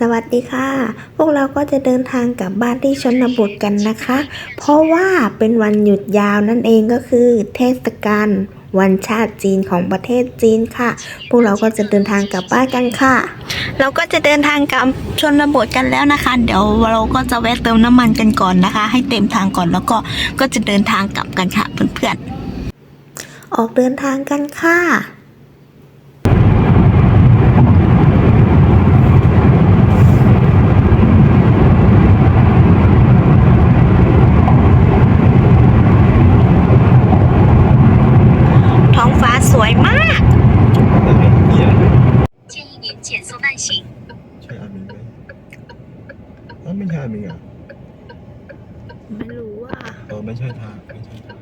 สวัสดีค่ะ พวกเราก็จะเดินทางกลับบ้านที่ชนบทกันนะคะ เพราะว่าเป็นวันหยุดยาวนั่นเองก็คือ เทศกาลวันชาติจีนของประเทศจีนค่ะ พวกเราก็จะเดินทางกลับบ้านกันค่ะ เราก็จะเดินทางกลับชนบทกันแล้วนะคะ เดี๋ยวเราก็จะแวะเติมน้ำมันกันก่อนนะคะ ให้เต็มทางก่อนแล้วก็ก็จะเดินทางกลับกันค่ะเพื่อนๆออกเดินทางกันค่ะ 行。ใช่อามินไหมอ๋อไม่ใช่อามินอะไม่รู้ว่าเออไม่ใช่ทางไม่ใช่ทาง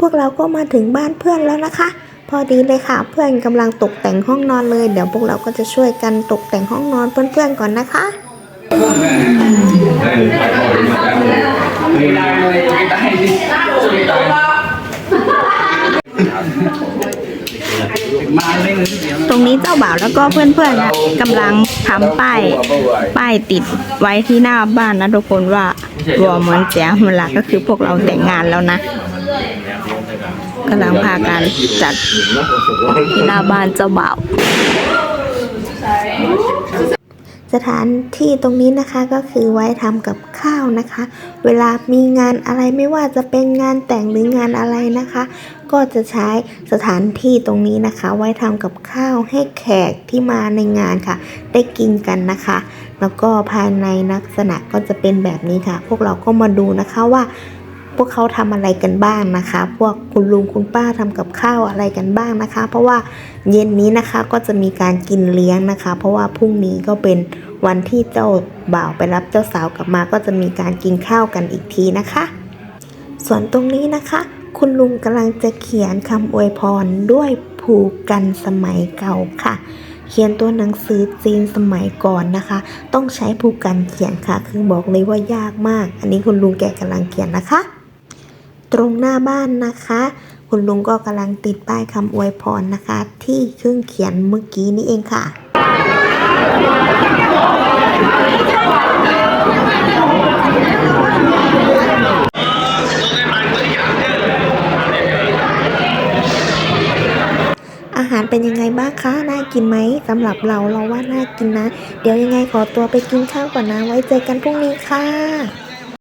พวกเราก็มาถึงบ้านเพื่อนแล้วนะคะ พอดีเลยค่ะ เพื่อนกำลังตกแต่งห้องนอนเลย เดี๋ยวพวกเราก็จะช่วยกันตกแต่งห้องนอนเพื่อนๆก่อนนะคะ ตรงนี้เจ้าบ่าวแล้วก็เพื่อนๆนะกำลังทำป้ายป้ายติดไว้ที่หน้าบ้านนะทุกคนว่ารวมเหมือนแจ๋วเวลาก็คือพวกเราแต่งงานแล้วนะกำลังพากันจัดที่หน้าบ้านเจ้าบ่าว สถานที่ตรงนี้นะคะก็คือไว้ทำกับข้าวนะคะ เวลามีงานอะไรไม่ว่าจะเป็นงานแต่งหรืองานอะไรนะคะ ก็จะใช้สถานที่ตรงนี้นะคะ ไว้ทำกับข้าวให้แขกที่มาในงานค่ะ ได้กินกันนะคะ แล้วก็ภายในลักษณะก็จะเป็นแบบนี้ค่ะ พวกเราก็มาดูนะคะว่า วกเขาทำอะไรกันบ้างนะคะ พวกคุณลุงคุณป้าทำกับข้าวอะไรกันบ้างนะคะ เพราะว่าเย็นนี้นะคะก็จะมีการกินเลี้ยงนะคะ เพราะว่าพรุ่งนี้ก็เป็นวันที่เจ้าบ่าวไปรับเจ้าสาวกลับมา ก็จะมีการกินข้าวกันอีกทีนะคะ ส่วนตรงนี้นะคะ คุณลุงกำลังจะเขียนคำอวยพรด้วยผูกกันสมัยเก่าค่ะ เขียนตัวหนังสือจีนสมัยก่อนนะคะ ต้องใช้ผูกกันเขียนค่ะ คือบอกเลยว่ายากมาก อันนี้คุณลุงแกกำลังเขียนนะคะ ตรงหน้าบ้านนะคะ คุณลุงก็กำลังติดป้ายคำอวยพรนะคะ ที่เครื่องเขียนเมื่อกี้นี้เองค่ะอาหารเป็นยังไงบ้างคะ น่ากินไหมสำหรับเราเราว่าน่ากินนะ เดี๋ยวยังไงขอตัวไปกินข้าวก่อนนะ ไว้เจอกันพรุ่งนี้ค่ะ